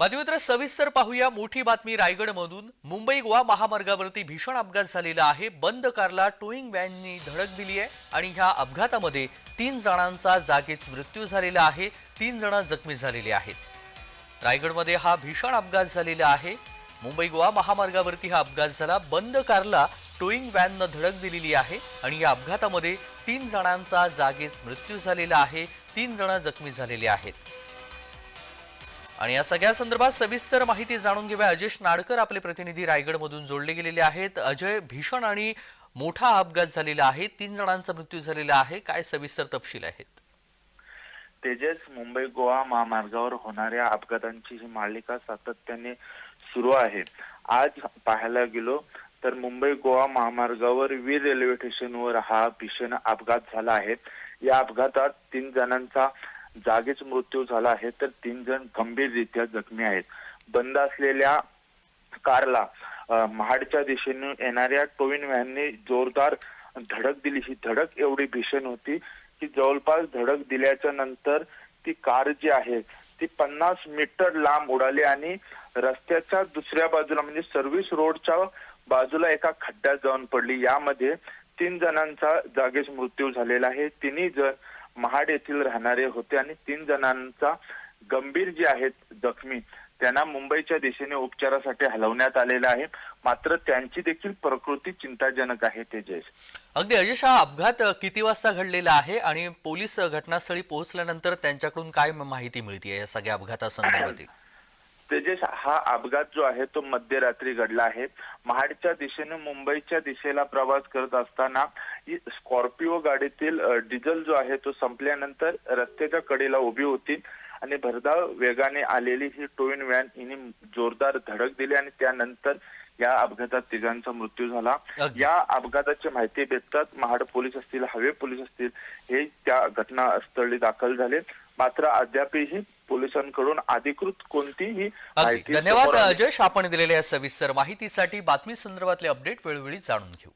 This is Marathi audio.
बातमीपत्र सविस्तर पाहूया मोठी बातमी रायगडमधून. मुंबई गोवा महामार्गावरती भीषण अपघात झालेला आहे. बंद कारला टोईंग व्हॅननी धडक दिली आहे आणि ह्या अपघातामध्ये तीन जणांचा जागीच मृत्यू झालेला आहे. तीन जण जखमी झालेले आहेत. रायगडमध्ये हा भीषण अपघात झालेला आहे. मुंबई गोवा महामार्गावरती हा अपघात झाला. बंद कारला टोईंग व्हॅननं धडक दिलेली आहे आणि या अपघातामध्ये तीन जणांचा जागीच मृत्यू झालेला आहे. तीन जण जखमी झालेले आहेत. आणि या सगळ्या संदर्भात सविस्तर माहिती जाणून घेऊया. अजेश नाडकर आपले प्रतिनिधी रायगडमधून जोडले गेलेले आहेत. अजय भीषण आणि मोठा अपघात झालेला आहे. तीन जणांचा मृत्यू झालेला आहे. काय सविस्तर तपशील आहेत? तेजस मुंबई गोवा महामार्गावर होणाऱ्या अपघातांची ही मालिका सातत्याने सुरू आहे. आज पाहायला गेलो तर मुंबई गोवा महामार्गावर वीर रेल्वे स्टेशनवर हा भीषण अपघात झाला आहे. या अपघातात तीन जणांचा जागीच मृत्यू झाला आहे तर तीन जण गंभीररित्या जखमी आहेत. बंद असलेल्या कारला महाडच्या दिशेने येणाऱ्या टोविन व्हॅनने जोरदार धडक दिली. ही धडक एवढी भीषण होती की जवळपास धडक दिल्याच्या नंतर ती कार जी आहे ती पन्नास मीटर लांब उडाली आणि रस्त्याच्या दुसऱ्या बाजूला म्हणजे सर्व्हिस रोडच्या बाजूला एका खड्ड्यात जाऊन पडली. यामध्ये तीन जणांचा जागीच मृत्यू झालेला आहे. तिन्ही जण महाड येथील राहणारे होते आणि तीन जणांचा गंभीर जे आहेत जखमी त्यांना मुंबईच्या दिशेने उपचारासाठी हलवण्यात आलेलं आहे. मात्र त्यांची देखील प्रकृती चिंताजनक आहे तेजस. अगदी अजेश हा अपघात किती वाजता घडलेला आहे आणि पोलीस घटनास्थळी पोहोचल्यानंतर त्यांच्याकडून काय माहिती मिळते या सगळ्या अपघातासंदर्भातील तेजस हा अपघात जो आहे तो मध्यरात्री घडला आहे. महाडच्या दिशेने मुंबईच्या दिशेला प्रवास करत असताना स्कॉर्पिओ गाडीतील डिझेल जो आहे तो संपल्यानंतर रस्त्याच्या कडेला उभी होती आणि भरधाव वेगाने आलेली ही टोईन व्हॅन हिने जोरदार धडक दिली आणि त्यानंतर या अपघातात तिघांचा मृत्यू झाला. या अपघाताची माहिती भेटतात महाड पोलीस असतील हवे पोलीस असतील हे त्या घटनास्थळी दाखल झाले. मात्र अद्यापही पोलिसांकडून अधिकृत कोणतीही धन्यवाद समोर आली अजय. आपण दिलेल्या सविस्तर माहितीसाठी बातमी संदर्भातले अपडेट वेळोवेळी जाणून घेऊ.